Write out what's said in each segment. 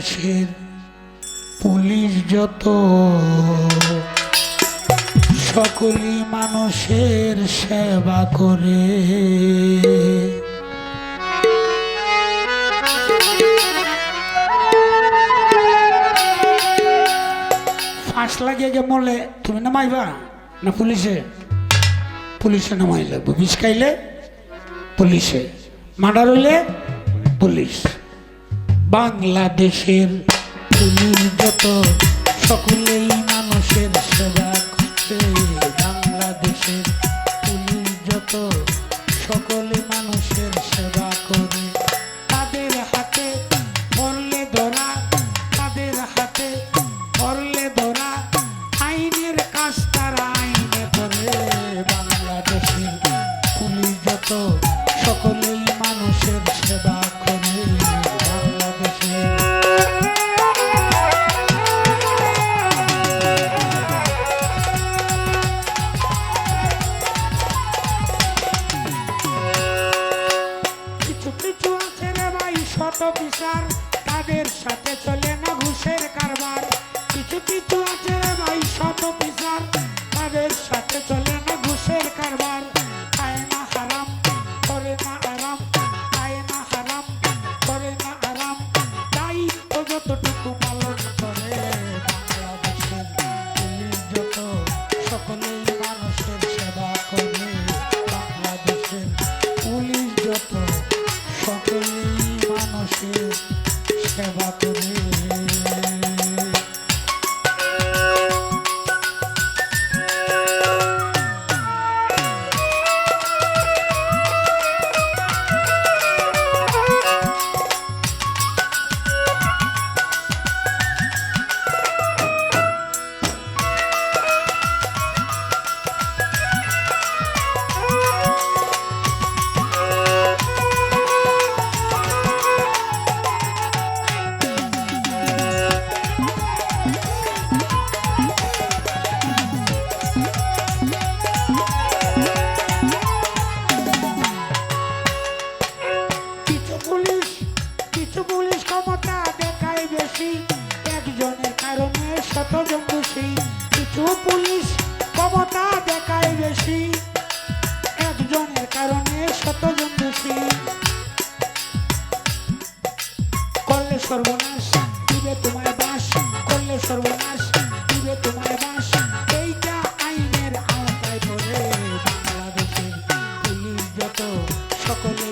দেশের পুলিশ যত। সকলই মানুষের সেবা করে। ফাঁস লাগিয়ে গে মলে তুমি নামাইবা না পুলিশে? পুলিশে নামাই লাগবে বিষ খাইলে পুলিশে। মার্ডার হইলে পুলিশ। বাংলাদেশের তুমি যত সকলেই মানুষের সেবা করছে বাংলাদেশের তুমি যত Michelle Carvalho. poco menos.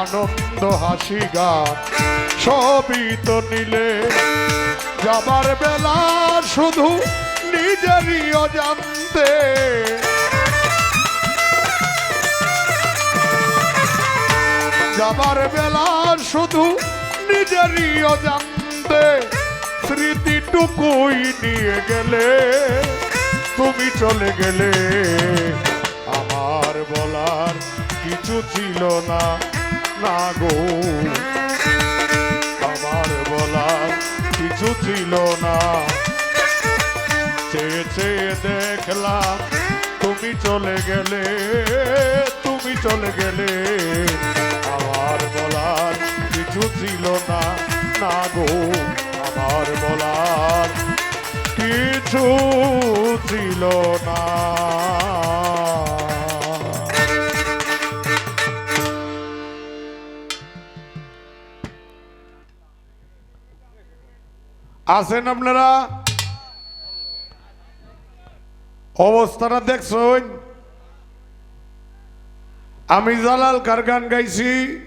আনন্দ হাসি গান, সবই তো নিলে। যাবার বেলা শুধু নিজেরই অজান্তে। যাবার বেলা শুধু নিজেরই অজান্তে। স্মৃতিটুকুই নিয়ে গেলে, তুমি চলে গেলে। আমার বলার কিছু ছিল না। না গো আমার বলা কিছু ছিল না। চেয়ে চেয়ে দেখলাম, তুমি চলে গেলে, তুমি চলে গেলে। আমার বলার কিছু ছিল না না গো আমার বলার কিছু ছিল না। আছেন আপনারা? অবস্থাটা দেখছেন? আমি জালাল কার গান গাইছি।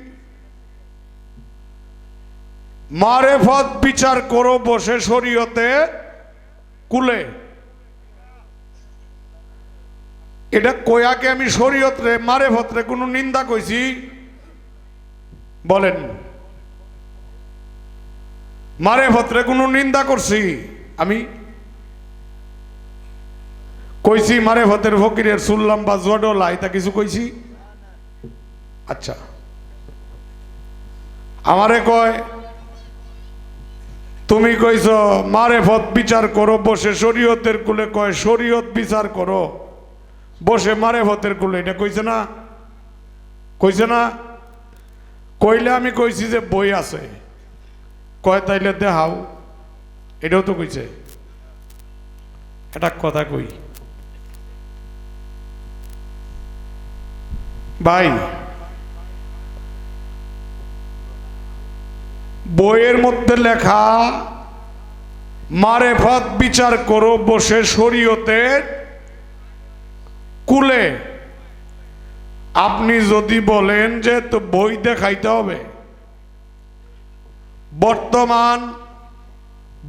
মারেফত বিচার করো বসে শরীয়তে কুলে। এটা কয়াকে আমি শরীয়তরে, মারেফতরে কোনো নিন্দা কইছি? বলেন। মারেফতরে কোনো নিন্দা করছি। আমি কইছি, মারে ভতের ফকিরের শুনলাম বা জডলা এটা কিছু কইছি? আচ্ছা। আমারে কয়, তুমি কইছ, মারে ফত বিচার করো, বসে শরীয়তের কুলে কয়, শরীয়ত বিচার করো। বসে মারে ফতের কুলে, এটা কইছে না? কইছে না। কইলে আমি কইছি যে বই আছে। কয় তাইলে দেখাও এটাও তো কইছে। এটা কথা কই। ভাই, বইয়ের মধ্যে লেখা মারে মারেফত বিচার করো বসে শরীয়তের কুলে। আপনি যদি বলেন যে তো বই দেখাইতে হবে। বর্তমান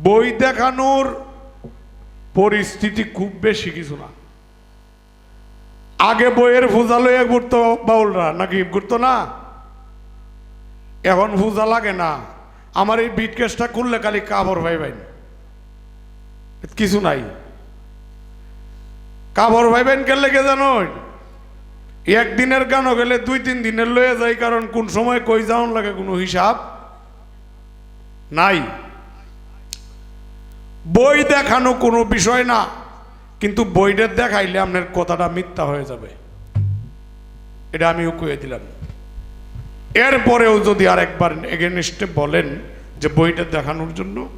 বই দেখানোর পরিস্থিতি খুব বেশি কিছু না। আগে বইয়ের পূজা লইয়া ঘুরতো বাউলরা, নাকি ঘুরতো না? এখন পূজা লাগে না। আমার এই বিট কেসটা করলে খালি কাবর ভাই ভাই কিছু নাই। কাবর ভাই ভাই কে লেগে জানো? একদিনের গানও গেলে দুই তিন দিনের লয়ে যায়, কারণ কোন সময় কই যাওন লাগে কোনো হিসাব নাই। বই দেখানো কোনো বিষয় না, কিন্তু বইটা দেখাইলে আপনার কথাটা মিথ্যা হয়ে যাবে। এটা আমিও কয়ে দিলাম। এরপরেও যদি আরেকবার এগেনস্টে বলেন যে বইটা দেখানোর জন্য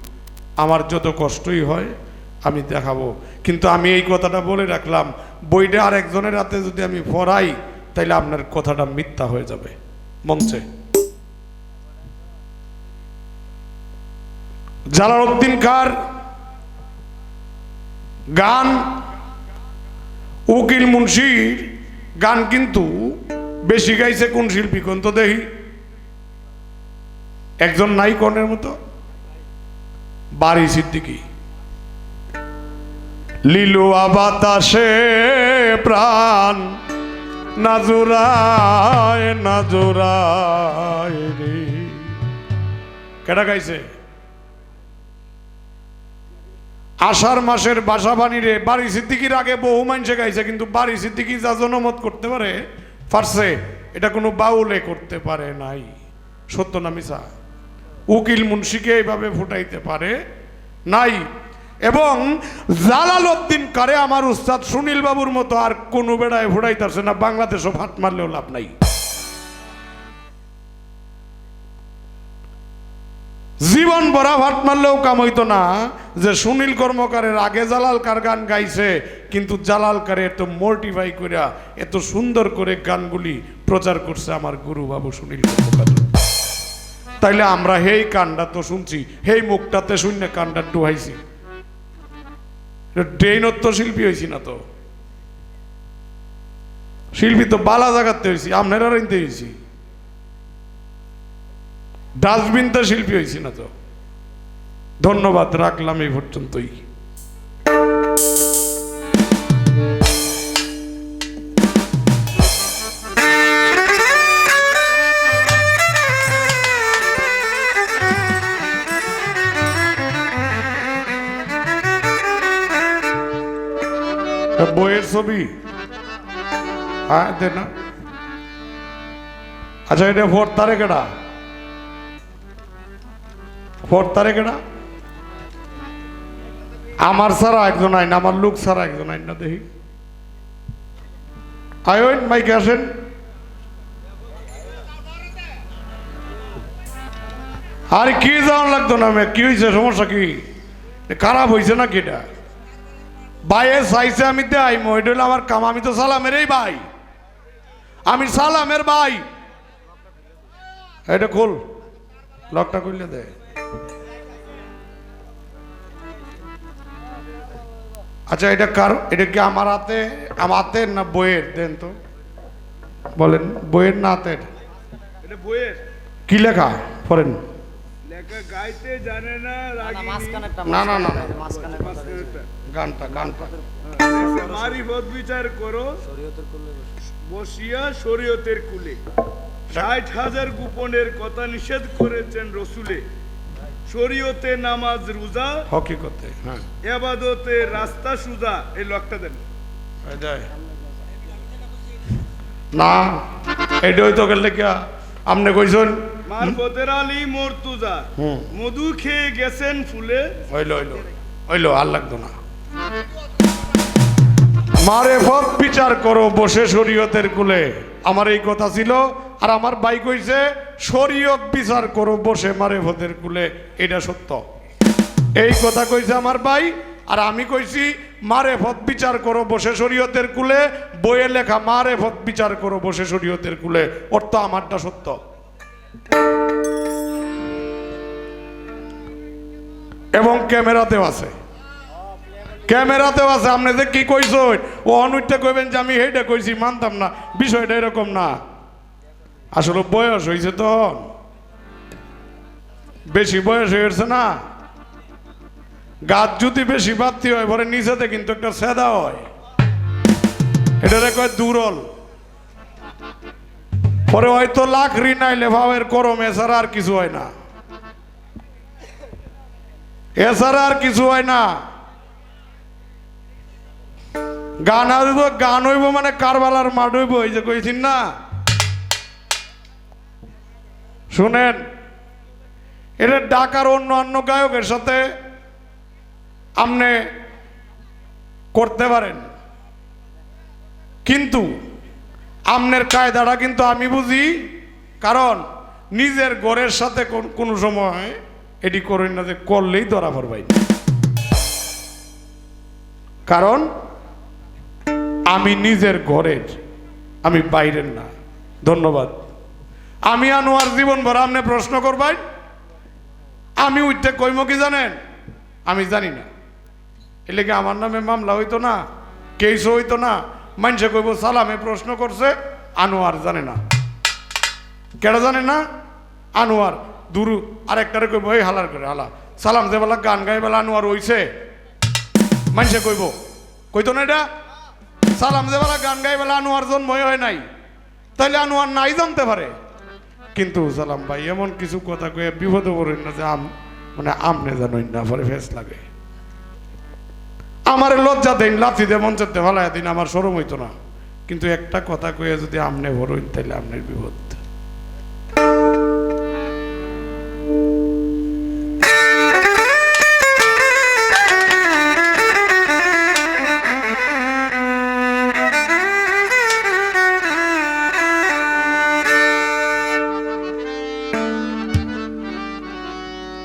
আমার যত কষ্টই হয়, আমি দেখাবো। কিন্তু আমি এই কথাটা বলে রাখলাম, বইটা আর একজনের হাতে যদি আমি পড়াই তাইলে আপনার কথাটা মিথ্যা হয়ে যাবে। মঞ্চে জালালউদ্দিন কার? গান উকিল মুন্সির গান কিন্তু বেশি গাইছে কোন শিল্পী? কোন তো দেখি একজন নাই কনের মতো। বাড়ি সিদ্দিকি। লিলুয়া বাতাসে প্রাণ নাজুরায় নাজুরায় রে। কেটা গাইছে? আষাঢ় মাসের বাসা বাণীরে বাড়ি সিদ্দিকির আগে বহু মানুষে গাইছে, কিন্তু বাড়ি সিদ্দিকি যা জনমত করতে পারে পারছে এটা কোনো বাউলে করতে পারে নাই। সত্য না মিশা উকিল মুন্সিকে এইভাবে ফুটাইতে পারে নাই। এবং জালাল উদ্দিন কারে আমার উস্তাদ সুনীল বাবুর মতো আর কোনো বেড়ায় ফুটাইতেছে না, বাংলাদেশও ফাট মারলেও লাভ নাই। জীবন ভরা ভাট মারলেও কাম হইতো না। যে সুনীল কর্মকারের আগে জালাল কার গান গাইছে, কিন্তু জালাল কারে এত মোটিফাই করিয়া এত সুন্দর করে গানগুলি প্রচার করছে আমার গুরু বাবু সুনীল কর্মকার। তাইলে আমরা হেই কানটা তো শুনছি, হেই মুখটাতে শূন্য কানটা ডুহাইছি। ড্রেইনত্ব শিল্পী হয়েছি না তো। শিল্পী তো বালা জাগাতে হয়েছি আপনারা রাইতে হয়েছি ডাস্টবিনটা শিল্পী হয়েছি না তো। ধন্যবাদ, রাখলাম এই পর্যন্তই। বইয়ের ছবি? হ্যাঁ না। আচ্ছা এটা তারিখ এটা? ফোর তারিখ এটা আমার ছাড়া একজন আইন, আমার লোক ছাড়া একজন আইন না দেখি। আয়ন, মাইকে আসেন। আরে কি যাওয়ান লাগতো না মে কি হয়েছে সমস্যা কি? খারাপ হয়েছে নাকি এটা? ভাইয়ে চাইছে আমি দেয় এটা হলো আমার কাম। আমি তো সালামেরই ভাই। আমি সালামের ভাই। এটা খোল, লকটা খুললে দে। আচ্ছা এটা কার এটা কি আমার হাতে আমার হাতের না বইয়ের? দেন তো। বলেন বইয়ের না হাতের? এটা বইয়ের। কি লেখা? পড়েন। লেখা গাইতে জানে না না, না, না। গানটা গানটা। লেখা, মারিফত বিচার করো বসিয়া শরীয়তের কুলে। ষাট হাজার গোপনের কথা নিষেধ করেছেন রসুলে। শরীয়তে নামাজ রোজা হকিকতে হ্যাঁ। এবাদতে রাস্তা সুজা এই লকটা দেন। না এটা হইতো গেলে কি আপনি কইছেন? মারফতের আলী মর্তুজা। মধু খেয়ে গেছেন ফুলে। হইল হইল হইল আর লাগতো না। মারে বিচার করো বসে শরীয়তের কুলে। আমার এই কথা ছিল আর আমার ভাই কইছে, শরীয়ত বিচার করো, বসে মারে পথের কুলে। এটা সত্য। এই কথা কইছে আমার ভাই, আর আমি কইছি, মারে পথ বিচার করো, বসে শরীয়তের কুলে। বইয়ে লেখা, মারে পথ বিচার করো, বসে শরীয়তের কুলে। অর্থ আমারটা সত্য। এবং ক্যামেরাতেও আছে। ক্যামেরাতেও আছে। আপনি যে কি কইছেন ও অনুইটা কইবেন যে আমি এইটা কইছি, মানতাম না। বিষয়টা এরকম না। আসলে বয়স হয়েছে তো। বেশি বয়স হয়েছে না। গাছ যদি বেশি বাড়তি হয়, পরে নিচেতে কিন্তু একটা সেদা হয়। এটারে কয় দুরল। পরে হয়তো লাখ ঋণ আইলে ভাবের করম, এছাড়া আর কিছু হয় না। এছাড়া আর কিছু হয় না। গান হইব গান হইব মানে কারবালার মাঠ হইব, এই যে কইছিন না? শুনেন, এটা ডাকার অন্য অন্য গায়কের সাথে আপনি করতে পারেন। কিন্তু আমনের কায়দাটা কিন্তু আমি বুঝি, কারণ নিজের ঘরের সাথে কোনো সময় এটি করেন না যে করলেই ধরা পড়বাই। কারণ আমি নিজের ঘরের, আমি বাইরের না। ধন্যবাদ। আমি আনোয়ার জীবন ভরা আপনি প্রশ্ন করবাই। আমি উঠতে কইম কি জানেন? আমি জানি না। এলে কি আমার নামে মামলা হইতো না কেস হইতো না। মানুষে কইব, সালামে প্রশ্ন করছে, আনোয়ার জানে না। কেডা জানে না? আনোয়ার, দুরু, আরেকটারে কইব, এই হালার করে হালা, সালাম যে বেলা গান গাই বেলা আনোয়ার হইছে। মানুষে কইব, কইতো না এটা? সালাম যে বেলা গান গাই বেলা আনোয়ার জন্মই হয় নাই। তাইলে আনোয়ার নাই জানতে পারে। কিন্তু সালাম ভাই, এমন কিছু কথা কয়ে বিপদে পড়েন না যে আম মানে আমনে জানোই না পরে ফেস লাগে। আমার লজ্জা দেন, লাথি দে মঞ্চের ফেলাই দিন, আমার সরম হইতো না। কিন্তু একটা কথা কয়ে যদি আমনে ভরইন তাহলে আমনের বিপদ।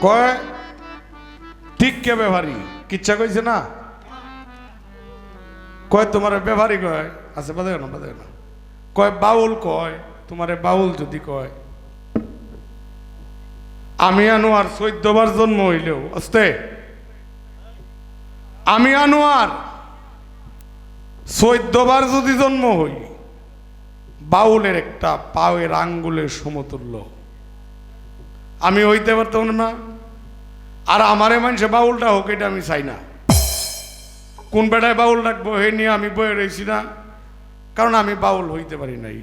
কয়? ঠিক কে ব্যবহারী? কিচ্ছা কইছে না? কয়, তোমার ব্যবহারী কয়? আছে, বাদে না বাদে না কয়, বাউল কয়? তোমারে বাউল যদি কয়। আমি আনোয়ার চৈদ্যবার জন্ম হইলেও, আস্তে। আমি আনোয়ার চৈদ্যবার যদি জন্ম হই, বাউলের একটা পাওয়ের আঙ্গুলের সমতুল্য। আমি হইতে পারতাম না। আর আমারে মানুষে বাউলটা হোক, এটা আমি চাই না। কোন বেটায় বাউল রাখব হে নিয়ে আমি বয়ে রয়েছি না। কারণ আমি বাউল হইতে পারি নাই।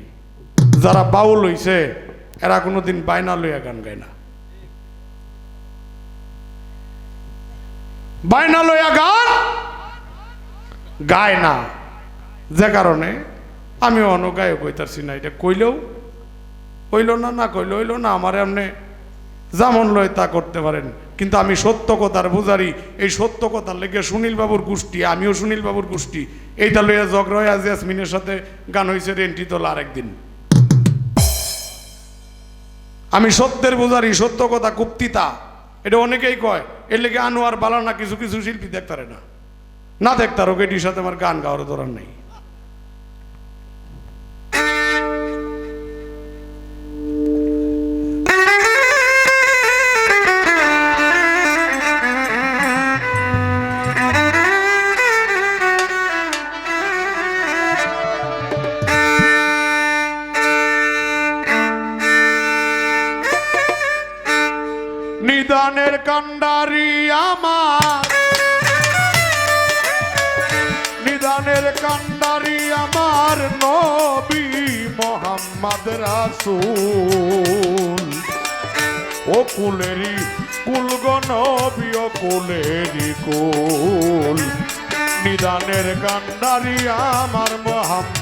যারা বাউল হইছে, এরা কোনোদিন বায়না লইয়া গান গায় না। বায়না লইয়া গান গায় না। যে কারণে আমি অন্য গায়ক হইতারছি না। এটা কইলেও হইল না না কইলে হইল না। আমার এমনি যেমন লয় তা করতে পারেন। কিন্তু আমি সত্য কথার বুঝারি এই সত্য কথার লেগে সুনীল বাবুর গোষ্ঠী, আমিও সুনীল বাবুর গোষ্ঠী। এইটা লইয়া ঝগড়া হয়ে আজ ইয়াসমিনের সাথে গান হয়েছে রেন্টি তোলা আরেকদিন। আমি সত্যের বুঝারি সত্য কথা কুপ্তিতা এটা অনেকেই কয়, এর লেগে আনোয়ার বালা না কিছু কিছু শিল্পী দেখতারে না। না দেখতারো এটির সাথে আমার গান গাওয়ার দরার নেই। কান্ডারি আমার। নিদানের কান্ডারি আমার নবী মোহাম্মদ রাসূল। ও কুলেরি কুল গো নবী ও কুলেরি কুল। নিদানের কান্ডারি আমার মোহাম্মদ